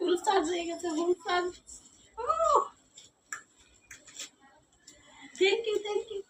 Yumurtacıya getir, vontade Thank you, thank you.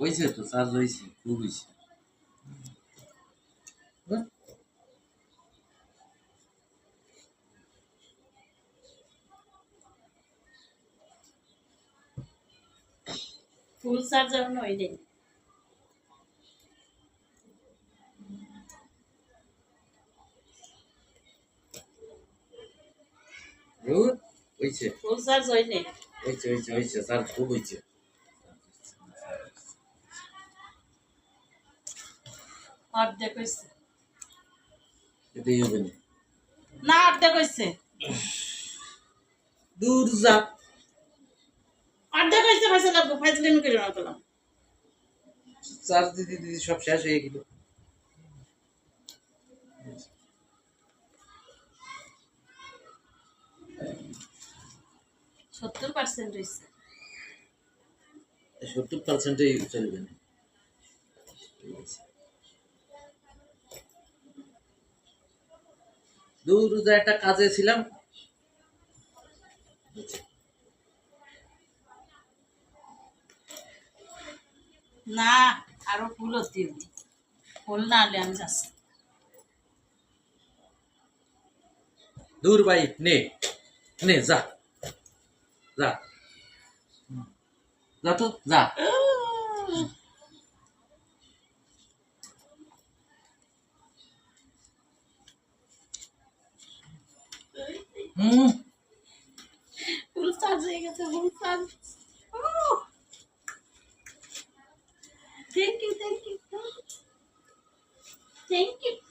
হয়েছে তো charge হয়েছে খুব হয়েছে হুম? ফুল চার্জ এখন হয়ে নেই ধুর, হয়েছে ফুল চার্জ হয়ে নেই হয়েছে হয়েছে হয়েছে চার্জ খুব হয়েছে অর্ধেক হয়েছে এটাই হবে না। না অর্ধেক হয়েছে দূর যা। অর্ধেক হয়েছে পয়সা লাগবে ফাইজলামি করে না চার্জ দিতে দিতে সব শেষ হয়ে গেল। সত্তর পার্সেন্ট হয়েছে সত্তর পার্সেন্টই চলবে না। ঠিক আছে। দূর একটা কাজে ছিলাম। না আরও ফুল হতে ফুল না হলে আমি যাচ্ছি। দূর ভাই নে নে যা। যা। যা তো যা। Hum. eu yatıyor bulutlar. Uh! Thank you, thank you. Thank you.